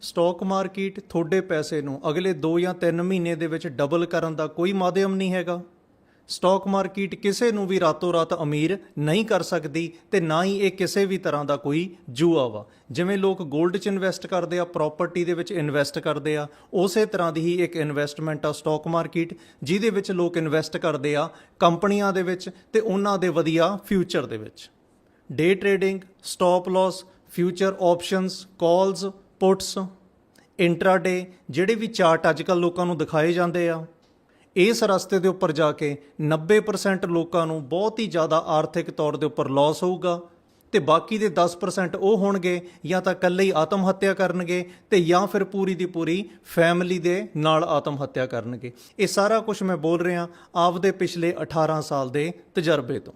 Stock market ਤੁਹਾਡੇ ਪੈਸੇ ਨੂੰ ਅਗਲੇ 2 ਜਾਂ 3 ਮਹੀਨੇ ਦੇ ਵਿੱਚ ਡਬਲ ਕਰਨ ਦਾ ਕੋਈ ਮਾਧਿਅਮ ਨਹੀਂ ਹੈਗਾ। ਸਟਾਕ ਮਾਰਕੀਟ ਕਿਸੇ ਨੂੰ ਵੀ ਰਾਤੋਂ ਰਾਤ ਅਮੀਰ ਨਹੀਂ ਕਰ ਸਕਦੀ ਤੇ ਨਾ ਹੀ ਇਹ ਕਿਸੇ ਵੀ ਤਰ੍ਹਾਂ ਦਾ ਕੋਈ ਜੂਆ ਵਾ। ਜਿਵੇਂ ਲੋਕ 골ਡ 'ਚ ਇਨਵੈਸਟ ਕਰਦੇ ਆ ਪ੍ਰਾਪਰਟੀ ਦੇ ਵਿੱਚ ਇਨਵੈਸਟ ਕਰਦੇ ਆ, ਉਸੇ ਤਰ੍ਹਾਂ ਦੀ ਹੀ ਇੱਕ ਇਨਵੈਸਟਮੈਂਟ ਆ ਸਟਾਕ ਮਾਰਕੀਟ ਜਿਹਦੇ ਵਿੱਚ ਲੋਕ ਇਨਵੈਸਟ ਕਰਦੇ ਆ ਕੰਪਨੀਆਂ ਦੇ ਵਿੱਚ ਤੇ ਉਹਨਾਂ ਦੇ ਵਧੀਆ ਫਿਊਚਰ ਦੇ ਵਿੱਚ। Day trading stop loss future options calls puts intraday ਜਿਹੜੇ ਵੀ ਚਾਰਟ ਅੱਜਕੱਲ ਲੋਕਾਂ ਨੂੰ ਦਿਖਾਏ ਜਾਂਦੇ ਆ, ਇਸ ਰਸਤੇ ਦੇ ਉੱਪਰ ਜਾ ਕੇ 90% ਲੋਕਾਂ ਨੂੰ ਬਹੁਤ ਹੀ ਜ਼ਿਆਦਾ ਆਰਥਿਕ ਤੌਰ ਦੇ ਉੱਪਰ ਲਾਸ ਹੋਊਗਾ ਤੇ ਬਾਕੀ ਦੇ 10% ਉਹ ਹੋਣਗੇ ਜਾਂ ਤਾਂ ਇਕੱਲੇ ਹੀ ਆਤਮ ਹੱਤਿਆ ਕਰਨਗੇ ਤੇ ਜਾਂ ਫਿਰ ਪੂਰੀ ਦੀ ਪੂਰੀ ਫੈਮਿਲੀ ਦੇ ਨਾਲ ਆਤਮ ਹੱਤਿਆ ਕਰਨਗੇ। ਇਹ ਸਾਰਾ ਕੁਝ ਮੈਂ ਬੋਲ ਰਿਹਾ ਆਪਦੇ ਪਿਛਲੇ 18 ਸਾਲ ਦੇ ਤਜਰਬੇ ਤੋਂ।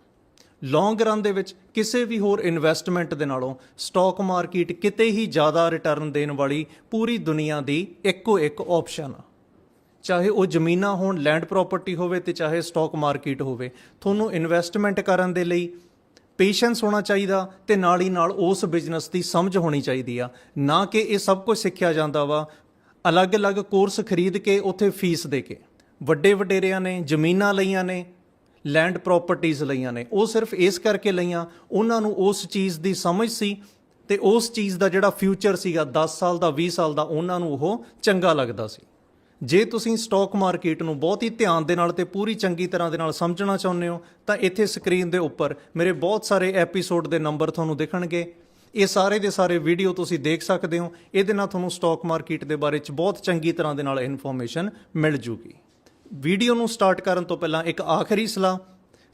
ਲੌਂਗ ਰਨ ਦੇ ਵਿੱਚ ਕਿਸੇ ਵੀ ਹੋਰ ਇਨਵੈਸਟਮੈਂਟ ਦੇ ਨਾਲੋਂ ਸਟਾਕ ਮਾਰਕੀਟ ਕਿਤੇ ਹੀ ਜ਼ਿਆਦਾ ਰਿਟਰਨ ਦੇਣ ਵਾਲੀ ਪੂਰੀ ਦੁਨੀਆ ਦੀ ਇੱਕੋ ਇੱਕ ਆਪਸ਼ਨ ਆ। ਚਾਹੇ ਉਹ ਜ਼ਮੀਨਾਂ ਹੋਣ ਲੈਂਡ ਪ੍ਰਾਪਰਟੀ ਹੋਵੇ ਤੇ ਚਾਹੇ ਸਟਾਕ ਮਾਰਕੀਟ ਹੋਵੇ, ਤੁਹਾਨੂੰ ਇਨਵੈਸਟਮੈਂਟ ਕਰਨ ਦੇ ਲਈ ਪੇਸ਼ੈਂਸ ਹੋਣਾ ਚਾਹੀਦਾ ਤੇ ਨਾਲ ਹੀ ਨਾਲ ਉਸ ਬਿਜ਼ਨਸ ਦੀ ਸਮਝ ਹੋਣੀ ਚਾਹੀਦੀ ਆ। ਨਾ ਕਿ ਇਹ ਸਭ ਕੁਝ ਸਿੱਖਿਆ ਜਾਂਦਾ ਵਾ, ਅਲੱਗ-ਅਲੱਗ ਕੋਰਸ ਖਰੀਦ ਕੇ ਉੱਥੇ ਫੀਸ ਦੇ ਕੇ। ਵੱਡੇ ਵਡੇਰਿਆਂ ਨੇ ਜ਼ਮੀਨਾਂ ਲਈਆਂ ਨੇ ਲੈਂਡ ਪ੍ਰਾਪਰਟੀਆਂ ਲਈਆਂ ਨੇ। ਉਹ ਸਿਰਫ ਇਸ ਕਰਕੇ ਲਈਆਂ, ਉਹਨਾਂ ਨੂੰ ਉਸ ਚੀਜ਼ ਦੀ ਸਮਝ ਸੀ ਤੇ ਉਸ ਚੀਜ਼ ਦਾ ਜਿਹੜਾ ਫਿਊਚਰ ਸੀਗਾ 10 ਸਾਲ ਦਾ 20 ਸਾਲ ਦਾ, ਉਹਨਾਂ ਨੂੰ ਉਹ ਚੰਗਾ ਲੱਗਦਾ ਸੀ। ਜੇ ਤੁਸੀਂ ਸਟਾਕ ਮਾਰਕੀਟ ਨੂੰ ਬਹੁਤ ਹੀ ਧਿਆਨ ਦੇ ਨਾਲ ਤੇ ਪੂਰੀ ਚੰਗੀ ਤਰ੍ਹਾਂ ਦੇ ਨਾਲ ਸਮਝਣਾ ਚਾਹੁੰਦੇ ਹੋ, ਤਾਂ ਇੱਥੇ ਸਕਰੀਨ ਦੇ ਉੱਪਰ ਮੇਰੇ ਬਹੁਤ ਸਾਰੇ ਐਪੀਸੋਡ ਦੇ ਨੰਬਰ ਤੁਹਾਨੂੰ ਦਿਖਣਗੇ। ਇਹ ਸਾਰੇ ਦੇ ਸਾਰੇ ਵੀਡੀਓ ਤੁਸੀਂ ਦੇਖ ਸਕਦੇ ਹੋ। ਇਹਦੇ ਨਾਲ ਤੁਹਾਨੂੰ ਸਟਾਕ ਮਾਰਕੀਟ ਦੇ ਬਾਰੇ ਚ ਬਹੁਤ ਚੰਗੀ ਤਰ੍ਹਾਂ ਦੇ ਨਾਲ ਇਨਫੋਰਮੇਸ਼ਨ ਮਿਲ ਜੂਗੀ। ਵੀਡੀਓ ਨੂੰ ਸਟਾਰਟ ਕਰਨ ਤੋਂ ਪਹਿਲਾਂ ਇੱਕ ਆਖਰੀ ਸਲਾਹ,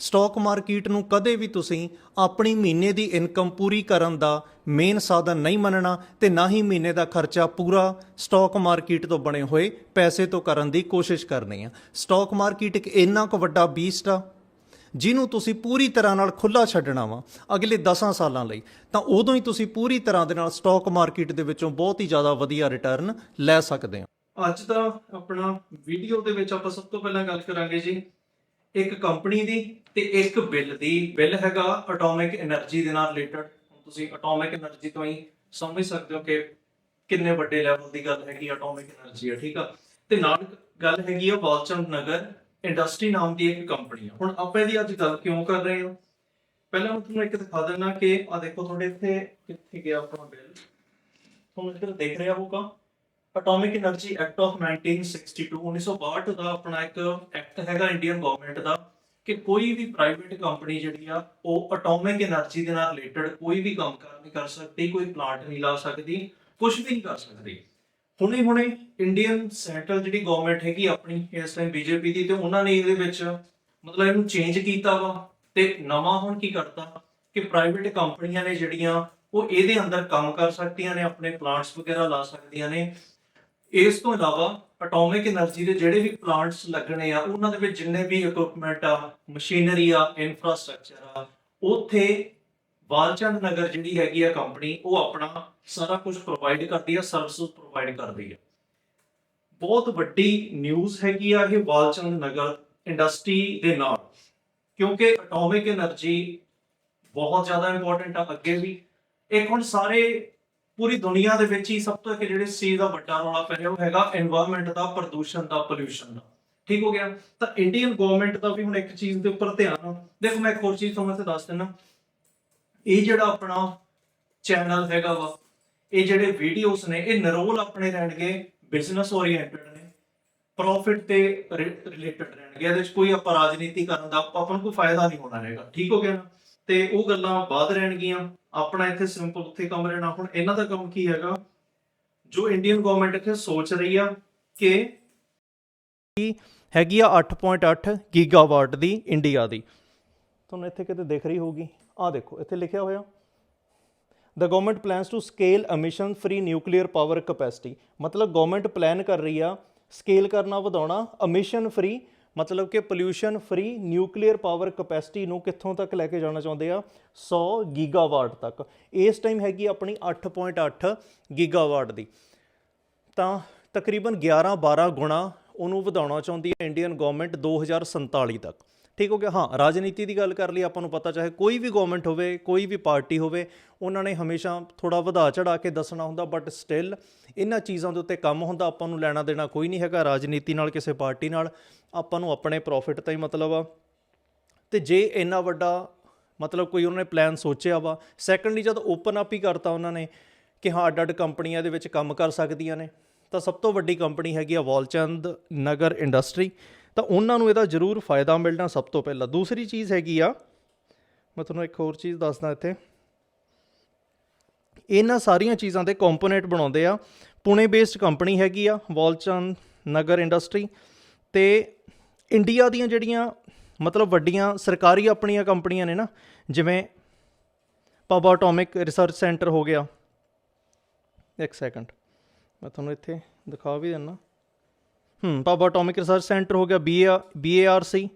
ਸਟਾਕ ਮਾਰਕੀਟ ਨੂੰ ਕਦੇ ਵੀ ਤੁਸੀਂ ਆਪਣੀ ਮਹੀਨੇ ਦੀ ਇਨਕਮ ਪੂਰੀ ਕਰਨ ਦਾ ਮੇਨ ਸਾਧਨ ਨਹੀਂ ਮੰਨਣਾ ਤੇ ਨਾ ਹੀ ਮਹੀਨੇ ਦਾ ਖਰਚਾ ਪੂਰਾ ਸਟਾਕ ਮਾਰਕੀਟ ਤੋਂ ਬਣੇ ਹੋਏ ਪੈਸੇ ਤੋਂ ਕਰਨ ਦੀ ਕੋਸ਼ਿਸ਼ ਕਰਨੀ ਆ। ਸਟਾਕ ਮਾਰਕੀਟ ਇੱਕ ਇੰਨਾ ਕੁ ਵੱਡਾ ਬੀਸਟ ਆ, ਜਿਹਨੂੰ ਤੁਸੀਂ ਪੂਰੀ ਤਰ੍ਹਾਂ ਨਾਲ ਖੁੱਲਾ ਛੱਡਣਾ ਵਾ ਅਗਲੇ 10 ਸਾਲਾਂ ਲਈ, ਤਾਂ ਉਦੋਂ ਹੀ ਤੁਸੀਂ ਪੂਰੀ ਤਰ੍ਹਾਂ ਦੇ ਨਾਲ ਸਟਾਕ ਮਾਰਕੀਟ ਦੇ ਵਿੱਚੋਂ ਬਹੁਤ ਹੀ ਜ਼ਿਆਦਾ ਵਧੀਆ ਰਿਟਰਨ ਲੈ ਸਕਦੇ ਹੋ। ਅੱਜ ਦਾ ਆਪਣਾ ਵੀਡੀਓ ਦੇ ਵਿੱਚ ਆਪਾਂ ਸਭ ਤੋਂ ਪਹਿਲਾਂ ਗੱਲ ਕਰਾਂਗੇ ਜੀ, ਇੱਕ ਕੰਪਨੀ ਦੀ ਤੇ ਇੱਕ ਬਿੱਲ ਦੀ। ਬਿੱਲ ਹੈਗਾ ਐਟੋਮਿਕ એનર્ਜੀ ਦੇ ਨਾਲ ਰਿਲੇਟਡ ਤੁਸੀਂ ਐਟੋਮਿਕ એનર્ਜੀ ਤੋਂ ਹੀ ਸਮਝ ਸਕਦੇ ਹੋ ਕਿ ਕਿੰਨੇ ਵੱਡੇ ਲੈਵਲ ਦੀ ਗੱਲ ਹੈਗੀ ਐਟੋਮਿਕ એનર્ਜੀ ਆ, ਠੀਕ ਆ? ਤੇ ਨਾਲ ਗੱਲ ਹੈਗੀ ਆ ਵਾਲਚੰਦ ਨਗਰ ਇੰਡਸਟਰੀ ਨਾਮ ਦੀ ਇੱਕ ਕੰਪਨੀ ਆ। ਹੁਣ ਆਪਾਂ ਇਹਦੀ ਅੱਜ ਗੱਲ ਕਿਉਂ ਕਰ ਰਹੇ ਹਾਂ? ਪਹਿਲਾਂ ਮੈਂ ਤੁਹਾਨੂੰ ਇੱਕ ਦਿਖਾ ਦਿੰਦਾ ਕਿ ਆ ਦੇਖੋ ਤੁਹਾਡੇ ਇੱਥੇ ਕਿੱਥੇ ਗਿਆ ਆਪਣਾ ਬਿੱਲ ਤੁਹਾਨੂੰ ਇੱਧਰ ਦੇਖ ਰਿਹਾ ਹੋਊਗਾ। ਐਟੋਮਿਕ એનર્ਜੀ ਐਕਟ ਆਫ 1962 1962 ਦਾ ਆਪਣਾ ਇੱਕ ਐਕਟ ਹੈਗਾ ਇੰਡੀਅਨ ਗਵਰਨਮੈਂਟ ਦਾ ਕਿ ਕੋਈ ਵੀ ਪ੍ਰਾਈਵੇਟ ਕੰਪਨੀ ਜਿਹੜੀ ਆ, ਉਹ ਐਟੋਮਿਕ એનર્ਜੀ ਦੇ ਨਾਲ ਰਿਲੇਟਡ ਕੋਈ ਵੀ ਕੰਮ ਕਰ ਨਹੀਂ ਕਰ ਸਕਦੀ, ਕੋਈ ਪਲਾਂਟ ਨਹੀਂ ਲਾ ਸਕਦੀ ਕੁਝ ਵੀ ਨਹੀਂ ਕਰ ਸਕਦੀ। ਹੁਣੇ ਹੁਣੇ ਇੰਡੀਅਨ ਸੈਂਟਰਲ ਜਿਹੜੀ ਗਵਰਨਮੈਂਟ ਹੈਗੀ ਆਪਣੀ, ਇਸ ਟਾਈਮ ਬੀਜੇਪੀ ਦੀ, ਤੇ ਉਹਨਾਂ ਨੇ ਇਹਦੇ ਵਿੱਚ ਮਤਲਬ ਇਹਨੂੰ ਚੇਂਜ ਕੀਤਾ ਵਾ, ਤੇ ਨਵਾਂ ਹੁਣ ਕੀ ਕਰਤਾ ਕਿ ਪ੍ਰਾਈਵੇਟ ਕੰਪਨੀਆਂ ਨੇ ਜਿਹੜੀਆਂ, ਉਹ ਇਹਦੇ ਅੰਦਰ ਕੰਮ ਕਰ ਸਕਦੀਆਂ ਨੇ, ਆਪਣੇ ਪਲਾਂਟਸ ਵਗੈਰਾ ਲਾ ਸਕਦੀਆਂ ਨੇ ਇਸ ਤੋਂ ਇਲਾਵਾ ਅਟੋਮਿਕ એનર્ਜੀ ਦੇ ਜਿਹੜੇ ਵੀ ਪਲਾਂਟਸ ਲੱਗਣੇ ਆ, ਉਹਨਾਂ ਦੇ ਵਿੱਚ ਜਿੰਨੇ ਵੀ ਇਕਵਿਪਮੈਂਟ ਆ ਮਸ਼ੀਨਰੀ ਆ ਇਨਫਰਾਸਟ੍ਰਕਚਰ ਆ, ਉੱਥੇ ਵਾਲਚੰਦ ਨਗਰ ਜਿਹੜੀ ਹੈਗੀ ਆ ਕੰਪਨੀ ਉਹ ਆਪਣਾ ਸਾਰਾ ਕੁਝ ਪ੍ਰੋਵਾਈਡ ਕਰਦੀ ਆ ਸਰਵਿਸ ਪ੍ਰੋਵਾਈਡ ਕਰਦੀ ਆ। ਬਹੁਤ ਵੱਡੀ ਨਿਊਜ਼ ਹੈਗੀ ਆ ਇਹ ਵਾਲਚੰਦ ਨਗਰ ਇੰਡਸਟਰੀ ਦੇ ਨਾਲ, ਕਿਉਂਕਿ ਅਟੋਮਿਕ એનર્ਜੀ ਬਹੁਤ ਜ਼ਿਆਦਾ ਇੰਪੋਰਟੈਂਟ ਆ, ਅੱਗੇ ਵੀ। ਇਹ ਹੁਣ ਸਾਰੇ ਪੂਰੀ ਦੁਨੀਆ ਦੇ ਵਿੱਚ ਹੀ ਸਭ ਤੋਂ ਇੱਕ ਜਿਹੜੇ ਚੀਜ਼ ਦਾ ਵੱਡਾ ਰੌਲਾ ਪੈ ਰਿਹਾ ਹੈਗਾ এনवायरमेंट ਦਾ, ਪ੍ਰਦੂਸ਼ਣ ਦਾ ਪੋਲੂਸ਼ਨ ਦਾ। ਠੀਕ ਹੋ ਗਿਆ? ਤਾਂ ਇੰਡੀਅਨ ਗਵਰਨਮੈਂਟ ਦਾ ਵੀ ਹੁਣ ਇੱਕ ਚੀਜ਼ ਦੇ ਉੱਪਰ ਧਿਆਨ ਦੇਖੋ, ਮੈਂ ਇੱਕ ਹੋਰ ਚੀਜ਼ ਤੁਹਾਨੂੰ ਦੱਸ ਦਿੰਨਾ ਇਹ ਜਿਹੜਾ ਆਪਣਾ ਚੈਨਲ ਹੈਗਾ ਵਾ, ਇਹ ਜਿਹੜੇ ਵੀਡੀਓਸ ਨੇ, ਇਹ ਨਰੋਲ ਆਪਣੇ ਰਹਿਣਗੇ ਬਿਜ਼ਨਸ ਓਰੀਐਂਟਡ ਨੇ। ਪ੍ਰੋਫਿਟ ਤੇ ਰਿਲੇਟਡ ਰਹਿਣਗੇ। ਇਹਦੇ ਵਿੱਚ ਕੋਈ ਆਪਾਂ ਰਾਜਨੀਤੀ ਕਰਨ ਦਾ ਆਪਾਂ ਨੂੰ ਕੋਈ ਫਾਇਦਾ ਨਹੀਂ ਹੋਣਾ ਰਹੇਗਾ ਠੀਕ ਹੋ ਗਿਆ ਨਾ? ਤੇ ਉਹ ਗੱਲਾਂ ਬਾਅਦ ਰਹਿਣਗੀਆਂ। ਆਪਣਾ ਇੱਥੇ ਸਿੰਪਲ ਉੱਥੇ ਕੰਮ ਰਹਿਣਾ। ਹੁਣ ਇਹਨਾਂ ਦਾ ਕੰਮ ਕੀ ਹੈਗਾ? ਜੋ ਇੰਡੀਅਨ ਗਵਰਨਮੈਂਟ ਇੱਥੇ ਸੋਚ ਰਹੀ ਆ ਕਿ ਹੈਗੀ ਆ 8.8 ਗੀਗਾਵਾਟ ਦੀ ਇੰਡੀਆ ਦੀ। ਤੁਹਾਨੂੰ ਇੱਥੇ ਕਿਤੇ ਦਿਖ ਰਹੀ ਹੋਊਗੀ। ਆਹ ਦੇਖੋ, ਇੱਥੇ ਲਿਖਿਆ ਹੋਇਆ। The government plans to scale emission free nuclear power capacity ਮਤਲਬ ਗਵਰਨਮੈਂਟ ਪਲਾਨ ਕਰ ਰਹੀ ਆ ਸਕੇਲ ਕਰਨਾ, ਵਧਾਉਣਾ, emission free ਮਤਲਬ ਕਿ pollution free nuclear power capacity ਨੂੰ ਕਿੱਥੋਂ ਤੱਕ ਲੈ ਕੇ ਜਾਣਾ ਚਾਹੁੰਦੇ ਆ? 100 ਗੀਗਾਵਾਟ ਤੱਕ। ਇਸ ਟਾਈਮ ਹੈਗੀ ਆਪਣੀ 8.8 ਗੀਗਾਵਾਟ ਦੀ। ਤਾਂ ਤਕਰੀਬਨ 11-12 ਗੁਣਾ ਉਹਨੂੰ ਵਧਾਉਣਾ ਚਾਹੁੰਦੀ ਹੈ ਇੰਡੀਅਨ ਗਵਰਨਮੈਂਟ 2047 ਤੱਕ। ਠੀਕ ਹੋ ਗਿਆ? ਹਾਂ, ਰਾਜਨੀਤੀ ਦੀ ਗੱਲ ਕਰ ਲਈ, ਆਪਾਂ ਨੂੰ ਪਤਾ ਚਾਹੇ ਕੋਈ ਵੀ ਗਵਰਨਮੈਂਟ ਹੋਵੇ, ਕੋਈ ਵੀ ਪਾਰਟੀ ਹੋਵੇ, ਉਹਨਾਂ ਨੇ ਹਮੇਸ਼ਾ ਥੋੜਾ ਵਧਾ ਚੜਾ ਕੇ ਦੱਸਣਾ ਹੁੰਦਾ ਬਟ ਸਟਿਲ ਇਹਨਾਂ ਚੀਜ਼ਾਂ ਦੇ ਉੱਤੇ ਕੰਮ ਹੁੰਦਾ, ਆਪਾਂ ਨੂੰ ਲੈਣਾ ਦੇਣਾ ਕੋਈ ਨਹੀਂ ਹੈਗਾ, ਰਾਜਨੀਤੀ ਨਾਲ, ਕਿਸੇ ਪਾਰਟੀ ਨਾਲ, ਆਪਾਂ ਨੂੰ ਆਪਣੇ ਪ੍ਰੋਫਿਟ ਤਾਂ ਹੀ ਮਤਲਬ ਆ। ਤੇ ਜੇ ਇੰਨਾ ਵੱਡਾ ਮਤਲਬ ਕੋਈ ਉਹਨਾਂ ਨੇ ਪਲਾਨ ਸੋਚਿਆ ਵਾ ਸੈਕੰਡਲੀ ਜਦ ਓਪਨ ਅਪ ਹੀ ਕਰਤਾ ਉਹਨਾਂ ਨੇ ਕਿ ਹਾਂ ਅੱਡ ਅੱਡ ਕੰਪਨੀਆਂ ਦੇ ਵਿੱਚ ਕੰਮ ਕਰ ਸਕਦੀਆਂ ਨੇ, ਤਾਂ ਸਭ ਤੋਂ ਵੱਡੀ ਕੰਪਨੀ ਹੈਗੀ ਆ ਵਾਲਚੰਦ ਨਗਰ ਇੰਡਸਟਰੀ ਤਾਂ ਉਹਨਾਂ ਨੂੰ ਇਹਦਾ ਜ਼ਰੂਰ ਫਾਇਦਾ ਮਿਲਣਾ ਸਭ ਤੋਂ ਪਹਿਲਾਂ। ਦੂਸਰੀ ਚੀਜ਼ ਹੈਗੀ ਆ, ਮੈਂ ਤੁਹਾਨੂੰ ਇੱਕ ਹੋਰ ਚੀਜ਼ ਦੱਸਦਾ ਇੱਥੇ। ਇਹਨਾਂ ਸਾਰੀਆਂ ਚੀਜ਼ਾਂ ਦੇ ਕੰਪੋਨੈਂਟ ਬਣਾਉਂਦੇ ਆ। ਪੁਣੇ ਬੇਸਡ ਕੰਪਨੀ ਹੈਗੀ ਆ, ਵਾਲਚੰਦ ਨਗਰ ਇੰਡਸਟਰੀ ਤੇ ਇੰਡੀਆ ਦੀਆਂ ਜਿਹੜੀਆਂ ਮਤਲਬ ਵੱਡੀਆਂ ਸਰਕਾਰੀ ਆਪਣੀਆਂ ਕੰਪਨੀਆਂ ਨੇ ਨਾ, ਜਿਵੇਂ ਪਾਬਾ ਐਟੋਮਿਕ ਰਿਸਰਚ ਸੈਂਟਰ ਹੋ ਗਿਆ। ਇੱਕ ਸੈਕਿੰਡ ਮੈਂ ਤੁਹਾਨੂੰ ਇੱਥੇ ਦਿਖਾ ਵੀ ਦਿੰਨਾ ਹੂੰ ਪਾਬਾ ਐਟੋਮਿਕ ਰਿਸਰਚ ਸੈਂਟਰ ਹੋ ਗਿਆ ਬੀ ਬੀਏਆਰਸੀ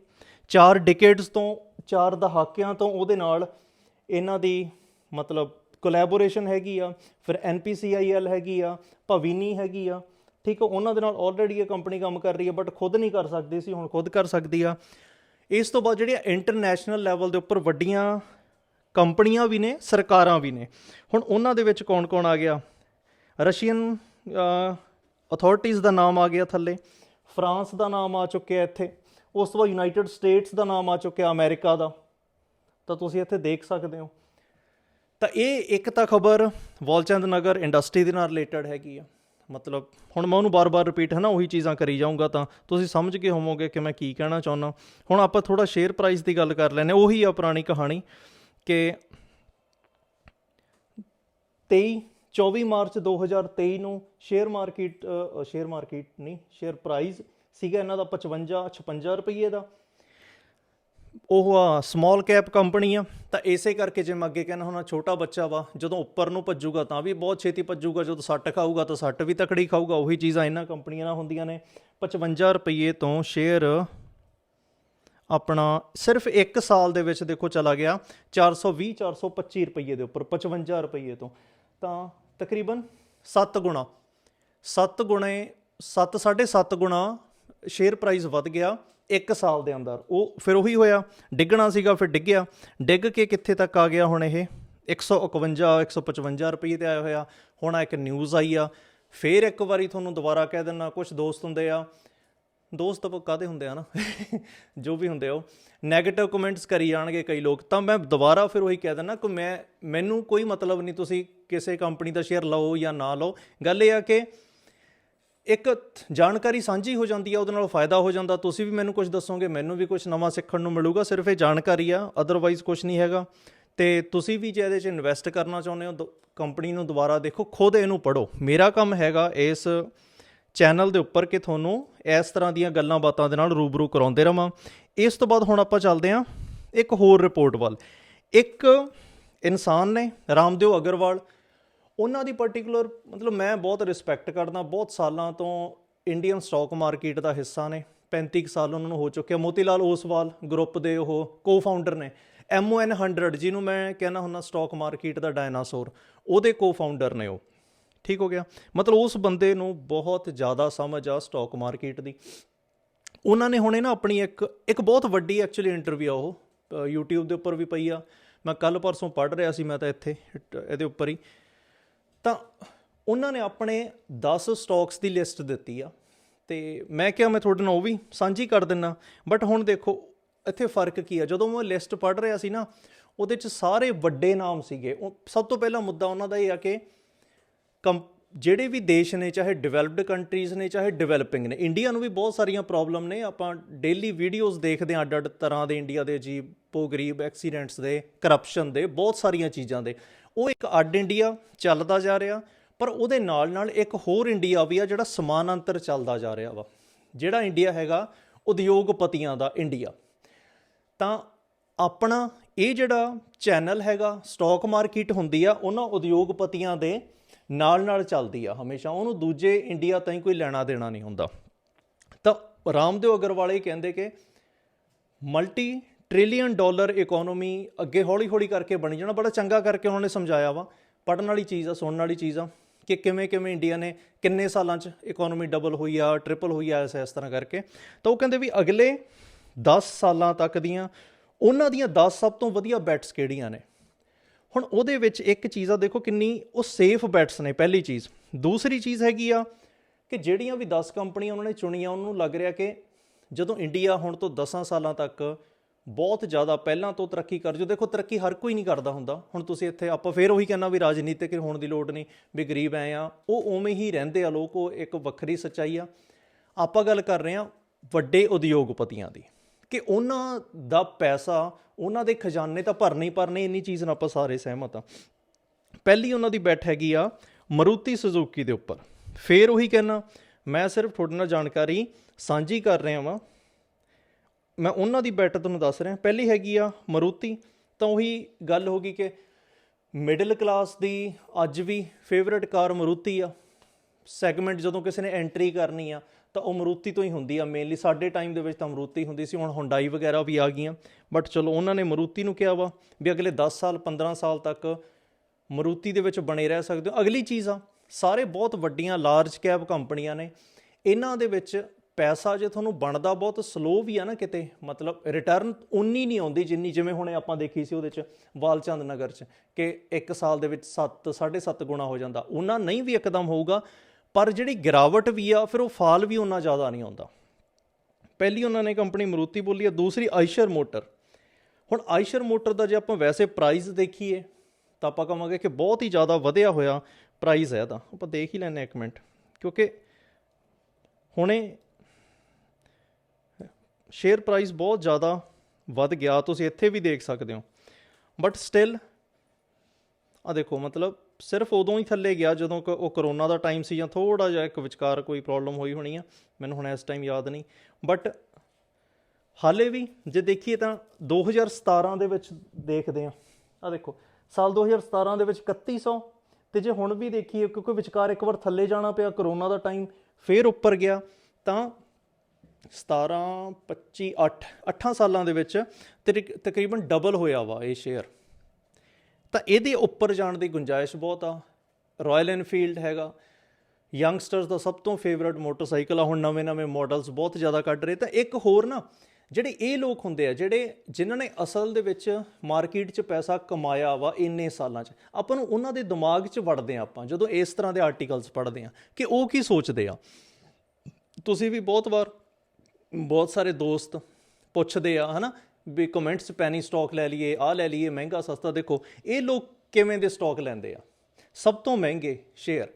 ਚਾਰ ਡਿਕੇਡਸ ਤੋਂ, ਚਾਰ ਦਹਾਕਿਆਂ ਤੋਂ ਉਹਦੇ ਨਾਲ ਇਹਨਾਂ ਦੀ ਮਤਲਬ ਕੋਲੈਬੋਰੇਸ਼ਨ ਹੈਗੀ ਆ, ਫਿਰ ਐਨਪੀਸੀਆਈਐਲ ਹੈਗੀ ਆ ਭਵਿਨੀ ਹੈਗੀ ਆ। ਠੀਕ ਆ, ਉਹਨਾਂ ਦੇ ਨਾਲ ਆਲਰੇਡੀ ਇਹ ਕੰਪਨੀ ਕੰਮ ਕਰ ਰਹੀ ਹੈ ਬਟ ਖੁਦ ਨਹੀਂ ਕਰ ਸਕਦੀ ਸੀ, ਹੁਣ ਖੁਦ ਕਰ ਸਕਦੀ ਆ। ਇਸ ਤੋਂ ਬਾਅਦ ਜਿਹੜੀਆਂ ਇੰਟਰਨੈਸ਼ਨਲ ਲੈਵਲ ਦੇ ਉੱਪਰ ਵੱਡੀਆਂ ਕੰਪਨੀਆਂ ਵੀ ਨੇ, ਸਰਕਾਰਾਂ ਵੀ ਨੇ। ਹੁਣ ਉਹਨਾਂ ਦੇ ਵਿੱਚ ਕੌਣ-ਕੌਣ ਆ ਗਿਆ? ਰਸ਼ੀਅਨ ਅਥਾਰਟੀਜ਼ ਦਾ ਨਾਮ ਆ ਗਿਆ ਥੱਲੇ, ਫਰਾਂਸ ਦਾ ਨਾਮ ਆ ਚੁੱਕਿਆ ਇੱਥੇ, ਉਸ ਤੋਂ ਬਾਅਦ ਯੂਨਾਈਟਿਡ ਸਟੇਟਸ ਦਾ ਨਾਮ ਆ ਚੁੱਕਿਆ ਅਮਰੀਕਾ ਦਾ। ਤਾਂ ਤੁਸੀਂ ਇੱਥੇ ਦੇਖ ਸਕਦੇ ਹੋ। ਤਾਂ ਇਹ ਇੱਕ ਤਾਂ ਖਬਰ ਵਾਲਚੰਦ ਨਗਰ ਇੰਡਸਟਰੀ ਦੇ ਨਾਲ ਰਿਲੇਟਡ ਹੈਗੀ ਆ। ਮਤਲਬ ਹੁਣ ਮੈਂ ਉਹਨੂੰ ਬਾਰ-ਬਾਰ ਰਿਪੀਟ ਹੈ ਨਾ, ਉਹੀ ਚੀਜ਼ਾਂ ਕਰੀ ਜਾਊਂਗਾ ਤਾਂ। ਤੁਸੀਂ ਸਮਝ ਗਏ ਹੋਵੋਗੇ ਕਿ ਮੈਂ ਕੀ ਕਹਿਣਾ ਚਾਹੁੰਦਾ। ਹੁਣ ਆਪਾਂ ਥੋੜਾ ਸ਼ੇਅਰ ਪ੍ਰਾਈਸ ਦੀ ਗੱਲ ਕਰ ਲੈਨੇ ਉਹੀ ਆ ਪੁਰਾਣੀ ਕਹਾਣੀ ਕਿ 23 24 ਮਾਰਚ 2023 ਨੂੰ ਸ਼ੇਅਰ ਮਾਰਕੀਟ ਸ਼ੇਅਰ ਮਾਰਕੀਟ ਨਹੀਂ, ਸ਼ੇਅਰ ਪ੍ਰਾਈਸ ਸੀਗਾ ਇਹਨਾਂ ਦਾ 55 56 ਰੁਪਏ ਦਾ। ਉਹ ਆ ਸਮਾਲ ਕੈਪ ਕੰਪਨੀ ਆ, ਤਾਂ ਇਸੇ ਕਰਕੇ ਜੇ ਮੈਂ ਅੱਗੇ ਕਹਿਣਾ ਹੁਣ ਛੋਟਾ ਬੱਚਾ ਵਾ, ਜਦੋਂ ਉੱਪਰ ਨੂੰ ਭੱਜੂਗਾ ਤਾਂ ਵੀ ਬਹੁਤ ਛੇਤੀ ਭੱਜੂਗਾ, ਜਦੋਂ ਸੱਟ ਖਾਊਗਾ ਤਾਂ ਸੱਟ ਵੀ ਤਕੜੀ ਖਾਊਗਾ, ਉਹੀ ਚੀਜ਼ਾਂ ਇਹਨਾਂ ਕੰਪਨੀਆਂ ਨਾਲ ਹੁੰਦੀਆਂ ਨੇ। 55 ਰੁਪਏ ਤੋਂ ਸ਼ੇਅਰ ਆਪਣਾ ਸਿਰਫ 1 ਸਾਲ ਦੇ ਵਿੱਚ ਦੇਖੋ ਚਲਾ ਗਿਆ 420 425 ਰੁਪਏ ਦੇ ਉੱਪਰ 55 ਰੁਪਏ ਤੋਂ। ਤਾਂ ਤਕਰੀਬਨ 7 ਗੁਣਾ। 7 ਗੁਣੇ 7 7.5 ਗੁਣਾ ਸ਼ੇਅਰ ਪ੍ਰਾਈਸ ਵੱਧ ਗਿਆ 1 ਸਾਲ ਦੇ ਅੰਦਰ। ਉਹ ਫਿਰ ਉਹੀ ਹੋਇਆ, ਡਿੱਗਣਾ ਸੀਗਾ, ਫਿਰ ਡਿੱਗਿਆ। ਡਿੱਗ ਕੇ ਕਿੱਥੇ ਤੱਕ ਆ ਗਿਆ ਹੁਣ ਇਹ? 151 155 ਰੁਪਏ ਤੇ ਆਇਆ ਹੋਇਆ। ਹੁਣ ਇੱਕ ਨਿਊਜ਼ ਆਈ ਆ। ਫੇਰ ਇੱਕ ਵਾਰੀ ਤੁਹਾਨੂੰ ਦੁਬਾਰਾ ਕਹਿ ਦਿੰਨਾ ਕੁਝ ਦੋਸਤ ਹੁੰਦੇ ਆ ਦੋਸਤ ਕਾਦੇ ਹੁੰਦੇ ਆ ਨਾ? ਜੋ ਵੀ ਹੁੰਦੇ ਆ ਉਹ। 네ਗੇਟਿਵ ਕਮੈਂਟਸ ਕਰੀ ਜਾਣਗੇ ਕਈ ਲੋਕ। ਤਾਂ ਮੈਂ ਦੁਬਾਰਾ ਫਿਰ ਉਹੀ ਕਹਿ ਦਿੰਦਾ ਕਿ ਮੈਂ ਮੈਨੂੰ ਕੋਈ ਮਤਲਬ ਨਹੀਂ ਤੁਸੀਂ ਕਿਸੇ ਕੰਪਨੀ ਦਾ ਸ਼ੇਅਰ ਲਓ ਜਾਂ ਨਾ ਲਓ। ਗੱਲ ਇਹ ਆ ਕਿ ਇੱਕ ਜਾਣਕਾਰੀ ਸਾਂਝੀ ਹੋ ਜਾਂਦੀ ਆ, ਉਹਦੇ ਨਾਲ ਫਾਇਦਾ ਹੋ ਜਾਂਦਾ। ਤੁਸੀਂ ਵੀ ਮੈਨੂੰ ਕੁਝ ਦੱਸੋਗੇ, ਮੈਨੂੰ ਵੀ ਕੁਝ ਨਵਾਂ ਸਿੱਖਣ ਨੂੰ ਮਿਲੂਗਾ। ਸਿਰਫ ਇਹ ਜਾਣਕਾਰੀ ਆ ਅਦਰਵਾਈਜ਼ ਕੁਝ ਨਹੀਂ ਹੈਗਾ। ਤੇ ਤੁਸੀਂ ਵੀ ਜੇ ਇਹਦੇ 'ਚ ਇਨਵੈਸਟ ਕਰਨਾ ਚਾਹੁੰਦੇ ਹੋ ਕੰਪਨੀ ਨੂੰ ਦੁਬਾਰਾ ਦੇਖੋ, ਖੁਦ ਇਹਨੂੰ ਪੜੋ ਮੇਰਾ ਕੰਮ ਹੈਗਾ ਇਸ ਚੈਨਲ ਦੇ ਉੱਪਰ ਕਿ ਤੁਹਾਨੂੰ ਇਸ ਤਰ੍ਹਾਂ ਦੀਆਂ ਗੱਲਾਂ ਬਾਤਾਂ ਦੇ ਨਾਲ ਰੂਬਰੂ ਕਰਾਉਂਦੇ ਰਵਾਂ। ਇਸ ਤੋਂ ਬਾਅਦ ਹੁਣ ਆਪਾਂ ਚੱਲਦੇ ਹਾਂ ਇੱਕ ਹੋਰ ਰਿਪੋਰਟ ਵੱਲ। ਇੱਕ ਇਨਸਾਨ ਨੇ, ਰਾਮਦੇਵ ਅਗਰਵਾਲ, ਉਹਨਾਂ ਦੀ ਪਾਰਟਿਕੂਲਰ ਮਤਲਬ ਮੈਂ ਬਹੁਤ ਰਿਸਪੈਕਟ ਕਰਦਾ। ਬਹੁਤ ਸਾਲਾਂ ਤੋਂ ਇੰਡੀਅਨ ਸਟਾਕ ਮਾਰਕੀਟ ਦਾ ਹਿੱਸਾ ਨੇ। 35 ਕੁ ਸਾਲ ਉਹਨਾਂ ਨੂੰ ਹੋ ਚੁੱਕਿਆ। ਮੋਤੀਲਾਲ ਓਸਵਾਲ ਗਰੁੱਪ ਦੇ ਉਹ ਕੋ-ਫਾਊਂਡਰ ਨੇ। MON 100 ਜਿਹਨੂੰ ਮੈਂ ਕਹਿੰਦਾ ਹੁੰਦਾ ਸਟਾਕ ਮਾਰਕੀਟ ਦਾ ਡਾਇਨਾਸੌਰ ਉਹਦੇ ਕੋ-ਫਾਊਂਡਰ ਨੇ ਉਹ। ਠੀਕ ਹੋ ਗਿਆ। ਮਤਲਬ ਉਸ ਬੰਦੇ ਨੂੰ ਬਹੁਤ ਜ਼ਿਆਦਾ ਸਮਝ ਆ ਸਟਾਕ ਮਾਰਕੀਟ ਦੀ। ਉਹਨਾਂ ਨੇ ਹੁਣੇ ਨਾ ਆਪਣੀ ਇੱਕ ਇੱਕ ਬਹੁਤ ਵੱਡੀ ਐਕਚੁਅਲੀ ਇੰਟਰਵਿਊ ਆ ਉਹ ਅ, YouTube ਦੇ ਉੱਪਰ ਵੀ ਪਈ ਆ। ਮੈਂ ਕੱਲ ਪਰਸੋਂ ਪੜ੍ਹ ਰਿਹਾ ਸੀ ਮੈਂ ਤਾਂ ਇੱਥੇ ਇਹਦੇ ਉੱਪਰ ਹੀ। ਤਾਂ ਉਹਨਾਂ ਨੇ ਆਪਣੇ 10 ਸਟਾਕਸ ਦੀ ਲਿਸਟ ਦਿੱਤੀ ਆ। ਤੇ ਮੈਂ ਕਿਹਾ ਮੈਂ ਤੁਹਾਡੇ ਨਾਲ ਉਹ ਵੀ ਸਾਂਝੀ ਕਰ ਦਿੰਨਾ। ਬਟ ਹੁਣ ਦੇਖੋ ਇੱਥੇ ਫ਼ਰਕ ਕੀ ਆ? ਜਦੋਂ ਮੈਂ ਲਿਸਟ ਪੜ੍ਹ ਰਿਹਾ ਸੀ ਨਾ ਉਹਦੇ 'ਚ ਸਾਰੇ ਵੱਡੇ ਨਾਮ ਸੀਗੇ। ਉਹ ਸਭ ਤੋਂ ਪਹਿਲਾ ਮੁੱਦਾ ਉਹਨਾਂ ਦਾ ਇਹ ਆ ਕਿ ਜਿਹੜੇ ਵੀ ਦੇਸ਼ ਨੇ, ਚਾਹੇ ਡਿਵੈਲਪਡ ਕੰਟਰੀਜ਼ ਨੇ, ਚਾਹੇ ਡਿਵੈਲਪਿੰਗ ਨੇ ਇੰਡੀਆ ਨੂੰ ਵੀ ਬਹੁਤ ਸਾਰੀਆਂ ਪ੍ਰੋਬਲਮ ਨੇ। ਆਪਾਂ ਡੇਲੀ ਵੀਡੀਓਜ਼ ਦੇਖਦੇ ਹਾਂ ਅੱਡ ਅੱਡ ਤਰ੍ਹਾਂ ਦੇ ਇੰਡੀਆ ਦੇ ਅਜੀਬ ਪੋ ਗਰੀਬ ਐਕਸੀਡੈਂਟਸ ਦੇ ਕਰਪਸ਼ਨ ਦੇ, ਬਹੁਤ ਸਾਰੀਆਂ ਚੀਜ਼ਾਂ ਦੇ। ਉਹ ਇੱਕ ਅੱਡ ਇੰਡੀਆ ਚੱਲਦਾ ਜਾ ਰਿਹਾ, ਪਰ ਉਹਦੇ ਨਾਲ ਨਾਲ ਇੱਕ ਹੋਰ ਇੰਡੀਆ ਵੀ ਆ, ਜਿਹੜਾ ਸਮਾਨਾਂਤਰ ਚੱਲਦਾ ਜਾ ਰਿਹਾ ਵਾ। ਜਿਹੜਾ ਇੰਡੀਆ ਹੈਗਾ, ਉਦਯੋਗਪਤੀਆਂ ਦਾ ਇੰਡੀਆ ਤਾਂ ਆਪਣਾ ਇਹ ਜਿਹੜਾ ਚੈਨਲ ਹੈਗਾ ਸਟਾਕ ਮਾਰਕੀਟ ਹੁੰਦੀ ਆ, ਉਹਨਾਂ ਉਦਯੋਗਪਤੀਆਂ ਦੇ ਨਾਲ ਨਾਲ ਚੱਲਦੀ ਆ ਹਮੇਸ਼ਾ। ਉਹਨੂੰ ਦੂਜੇ ਇੰਡੀਆ ਤਾਂ ਕੋਈ ਲੈਣਾ ਦੇਣਾ ਨਹੀਂ ਹੁੰਦਾ। ਤਾਂ ਰਾਮਦੇਵ ਅਗਰਵਾਲ ਇਹ ਕਹਿੰਦੇ ਕਿ ਮਲਟੀ ਟ੍ਰਿਲੀਅਨ ਡਾਲਰ ਇਕਨੋਮੀ ਅੱਗੇ ਹੌਲੀ-ਹੌਲੀ ਕਰਕੇ ਬਣੀ ਜਾਣਾ। ਬੜਾ ਚੰਗਾ ਕਰਕੇ ਉਹਨਾਂ ਨੇ ਸਮਝਾਇਆ ਵਾ। ਪੜਨ ਵਾਲੀ ਚੀਜ਼ ਆ, ਸੁਣਨ ਵਾਲੀ ਚੀਜ਼ ਆ ਕਿ ਕਿਵੇਂ ਕਿਵੇਂ ਇੰਡੀਆ ਨੇ ਕਿੰਨੇ ਸਾਲਾਂ 'ਚ ਇਕਨੋਮੀ ਡਬਲ ਹੋਈ ਆ ਟ੍ਰਿਪਲ ਹੋਈ ਆ, ਇਸ ਇਸ ਤਰ੍ਹਾਂ ਕਰਕੇ। ਤਾਂ ਉਹ ਕਹਿੰਦੇ ਵੀ ਅਗਲੇ 10 ਸਾਲਾਂ ਤੱਕ ਦੀਆਂ, ਉਹਨਾਂ ਦੀਆਂ 10 ਸਭ ਤੋਂ ਵਧੀਆ ਬੈਟਸ ਕਿਹੜੀਆਂ ਨੇ? ਹੁਣ ਉਹਦੇ ਵਿੱਚ ਇੱਕ ਚੀਜ਼ ਆ, ਦੇਖੋ ਕਿੰਨੀ ਉਹ ਸੇਫ ਬੈਟਸ ਨੇ, ਪਹਿਲੀ ਚੀਜ਼। ਦੂਸਰੀ ਚੀਜ਼ ਹੈਗੀ ਆ ਕਿ ਜਿਹੜੀਆਂ ਵੀ 10 ਕੰਪਨੀਆਂ ਉਹਨਾਂ ਨੇ ਚੁਣੀਆਂ, ਉਹਨਾਂ ਨੂੰ ਲੱਗ ਰਿਹਾ ਕਿ ਜਦੋਂ ਇੰਡੀਆ ਹੁਣ ਤੋਂ 10 ਸਾਲਾਂ ਤੱਕ ਬਹੁਤ ਜ਼ਿਆਦਾ ਪਹਿਲਾਂ ਤੋਂ ਤਰੱਕੀ ਕਰ ਜੋ, ਦੇਖੋ ਤਰੱਕੀ ਹਰ ਕੋਈ ਨਹੀਂ ਕਰਦਾ ਹੁੰਦਾ। ਹੁਣ ਤੁਸੀਂ ਇੱਥੇ ਆਪਾਂ ਫੇਰ ਉਹੀ ਕਹਿਣਾ ਵੀ ਰਾਜਨੀਤਿਕ ਹੋਣ ਦੀ ਲੋੜ ਨਹੀਂ, ਵੀ ਗਰੀਬ ਐ ਆ। ਉਹ ਉਵੇਂ ਹੀ ਰਹਿੰਦੇ ਆ ਲੋਕ, ਉਹ ਇੱਕ ਵੱਖਰੀ ਸੱਚਾਈ ਆ। ਆਪਾਂ ਗੱਲ ਕਰ ਰਹੇ ਆ ਵੱਡੇ ਉਦਯੋਗਪਤੀਆਂ ਦੀ। ਕਿ ਉਹਨਾਂ ਦਾ ਪੈਸਾ, ਉਹਨਾਂ ਦੇ ਖਜ਼ਾਨੇ ਤਾਂ ਭਰਨੇ ਹੀ ਭਰਨੇ, ਇੰਨੀ ਚੀਜ਼ ਨਾਲ ਆਪਾਂ ਸਾਰੇ ਸਹਿਮਤ ਆ ਪਹਿਲੀ ਉਹਨਾਂ ਦੀ ਬੈਠ ਹੈਗੀ ਆ ਮਰੂਤੀ ਸੁਜ਼ੂਕੀ ਦੇ ਉੱਪਰ। ਫੇਰ ਉਹੀ ਕਹਿਣਾ, ਮੈਂ ਸਿਰਫ ਤੁਹਾਡੇ ਨਾਲ ਜਾਣਕਾਰੀ ਸਾਂਝੀ ਕਰ ਰਿਹਾ ਵਾਂ। ਮੈਂ ਉਹਨਾਂ ਦੀ ਬੈਟ ਤੁਹਾਨੂੰ ਦੱਸ ਰਿਹਾ, ਪਹਿਲੀ ਹੈਗੀ ਆ ਮਰੂਤੀ, ਤਾਂ ਉਹੀ ਗੱਲ ਹੋ ਗਈ ਕਿ ਮਿਡਲ ਕਲਾਸ ਦੀ ਅੱਜ ਵੀ ਫੇਵਰਿਟ ਕਾਰ ਮਰੂਤੀ ਆ। ਸੈਗਮੈਂਟ ਜਦੋਂ ਕਿਸੇ ਨੇ ਐਂਟਰੀ ਕਰਨੀ ਆ ਤਾਂ ਉਹ ਮਰੂਤੀ ਤੋਂ ਹੀ ਹੁੰਦੀ ਆ ਮੇਨਲੀ ਸਾਡੇ ਟਾਈਮ ਦੇ ਵਿੱਚ ਤਾਂ ਮਰੂਤੀ ਹੁੰਦੀ ਸੀ, ਹੁਣ ਹੁੰਡਾਈ ਵਗੈਰਾ ਵੀ ਆ ਗਈਆਂ। ਬਟ ਚਲੋ, ਉਹਨਾਂ ਨੇ ਮਰੂਤੀ ਨੂੰ ਕਿਹਾ ਵਾ ਵੀ ਅਗਲੇ 10 ਸਾਲ 15 ਸਾਲ ਤੱਕ ਮਰੂਤੀ ਦੇ ਵਿੱਚ ਬਣੇ ਰਹਿ ਸਕਦੇ ਹੋ। ਅਗਲੀ ਚੀਜ਼ ਆ, ਸਾਰੇ ਬਹੁਤ ਵੱਡੀਆਂ ਲਾਰਜ ਕੈਪ ਕੰਪਨੀਆਂ ਨੇ। ਇਹਨਾਂ ਦੇ ਵਿੱਚ ਪੈਸਾ ਜੇ ਤੁਹਾਨੂੰ ਬਣਦਾ ਬਹੁਤ ਸਲੋ ਵੀ ਆ ਨਾ ਕਿਤੇ। ਮਤਲਬ ਰਿਟਰਨ ਉਨੀ ਨਹੀਂ ਆਉਂਦੀ ਜਿੰਨੀ ਜਿਵੇਂ ਹੁਣੇ ਆਪਾਂ ਦੇਖੀ ਸੀ ਉਹਦੇ ਚ, ਵਾਲਚੰਦ ਨਗਰ ਚ, ਕਿ 1 ਸਾਲ ਦੇ ਵਿੱਚ 7 7.5 ਗੁਣਾ ਹੋ ਜਾਂਦਾ। ਉਹਨਾਂ ਨਹੀਂ ਵੀ ਇੱਕਦਮ ਹੋਊਗਾ। ਪਰ ਜਿਹੜੀ ਗਿਰਾਵਟ ਵੀ ਆ, ਫਿਰ ਉਹ ਫਾਲ ਵੀ ਉਹਨਾਂ ਜ਼ਿਆਦਾ ਨਹੀਂ ਆਉਂਦਾ। ਪਹਿਲੀ ਉਹਨਾਂ ਨੇ ਕੰਪਨੀ ਮਰੂਤੀ ਬੋਲੀ ਆ, ਦੂਸਰੀ ਆਇਸ਼ਰ ਮੋਟਰ। ਹੁਣ ਆਇਸ਼ਰ ਮੋਟਰ ਦਾ ਜੇ ਆਪਾਂ ਵੈਸੇ ਪ੍ਰਾਈਸ ਦੇਖੀਏ, ਤਾਂ ਆਪਾਂ ਕਹਾਂਗੇ ਕਿ ਬਹੁਤ ਹੀ ਜ਼ਿਆਦਾ ਵਧਿਆ ਹੋਇਆ ਪ੍ਰਾਈਸ ਹੈ ਇਹਦਾ। ਆਪਾਂ ਦੇਖ ਹੀ ਲੈਂਦੇ ਹਾਂ ਇੱਕ ਮਿੰਟ, ਕਿਉਂਕਿ ਹੁਣੇ ਸ਼ੇਅਰ ਪ੍ਰਾਈਸ ਬਹੁਤ ਜ਼ਿਆਦਾ ਵੱਧ ਗਿਆ, ਤੁਸੀਂ ਇੱਥੇ ਵੀ ਦੇਖ ਸਕਦੇ ਹੋ। ਬਟ ਸਟਿਲ ਆ ਦੇਖੋ, ਮਤਲਬ ਸਿਰਫ ਉਦੋਂ ਹੀ ਥੱਲੇ ਗਿਆ ਜਦੋਂ ਕਿ ਉਹ ਕਰੋਨਾ ਦਾ ਟਾਈਮ ਸੀ ਜਾਂ ਥੋੜਾ ਜਿਹਾ ਇੱਕ ਵਿਚਕਾਰ ਕੋਈ ਪ੍ਰੋਬਲਮ ਹੋਈ ਹੋਣੀ ਆ, ਮੈਨੂੰ ਹੁਣ ਇਸ ਟਾਈਮ ਯਾਦ ਨਹੀਂ। ਬਟ ਹਾਲੇ ਵੀ ਜੇ ਦੇਖੀਏ ਤਾਂ 2017 ਦੇ ਵਿੱਚ ਦੇਖਦੇ ਆ ਆ ਦੇਖੋ, ਸਾਲ 2017 ਦੇ ਵਿੱਚ 3100 ਤੇ ਜੇ ਹੁਣ ਵੀ ਦੇਖੀਏ, ਕਿਉਂਕਿ ਵਿਚਕਾਰ ਇੱਕ ਵਾਰ ਥੱਲੇ ਜਾਣਾ ਪਿਆ ਕਰੋਨਾ ਦਾ ਟਾਈਮ ਫੇਰ ਉੱਪਰ ਗਿਆ, ਤਾਂ 17 25 8 8 ਸਾਲਾਂ ਦੇ ਵਿੱਚ ਤਰੀ- ਤਕਰੀਬਨ ਡਬਲ ਹੋਇਆ ਵਾ ਇਹ ਸ਼ੇਅਰ ਤਾਂ ਇਹਦੇ ਉੱਪਰ ਜਾਣ ਦੀ ਗੁੰਜਾਇਸ਼ ਬਹੁਤ ਆ। ਰਾਇਲ ਐਨਫੀਲਡ ਹੈਗਾ। ਯੰਗਸਟਰਸ ਦਾ ਸਭ ਤੋਂ ਫੇਵਰਿਟ ਮੋਟਰਸਾਈਕਲ ਆ। ਹੁਣ ਨਵੇਂ-ਨਵੇਂ ਮਾਡਲਸ ਬਹੁਤ ਜ਼ਿਆਦਾ ਕੱਢ ਰਹੇ। ਤਾਂ ਇੱਕ ਹੋਰ ਨਾ, ਜਿਹੜੇ ਇਹ ਲੋਕ ਹੁੰਦੇ ਆ, ਜਿਹੜੇ ਜਿਨ੍ਹਾਂ ਨੇ ਅਸਲ ਦੇ ਵਿੱਚ ਮਾਰਕੀਟ 'ਚ ਪੈਸਾ ਕਮਾਇਆ ਵਾ ਇੰਨੇ ਸਾਲਾਂ 'ਚ, ਆਪਾਂ ਨੂੰ ਉਹਨਾਂ ਦੇ ਦਿਮਾਗ 'ਚ ਵੜਦੇ ਆ ਆਪਾਂ, ਜਦੋਂ ਇਸ ਤਰ੍ਹਾਂ ਦੇ ਆਰਟੀਕਲਸ ਪੜ੍ਹਦੇ ਆ ਕਿ ਉਹ ਕੀ ਸੋਚਦੇ ਆ। ਤੁਸੀਂ ਵੀ ਬਹੁਤ ਵਾਰ ਬਹੁਤ ਸਾਰੇ ਦੋਸਤ ਪੁੱਛਦੇ ਆ, ਹਨਾ ਵੀ ਕਮੈਂਟਸ ਪੈਨੀ ਸਟਾਕ ਲੈ ਲਈਏ ਆ ਲੈ ਲਈਏ, ਮਹਿੰਗਾ, ਸਸਤਾ ਦੇਖੋ, ਇਹ ਲੋਕ ਕਿਵੇਂ ਦੇ ਸਟਾਕ ਲੈਂਦੇ ਆ? ਸਭ ਤੋਂ ਮਹਿੰਗੇ ਸ਼ੇਅਰ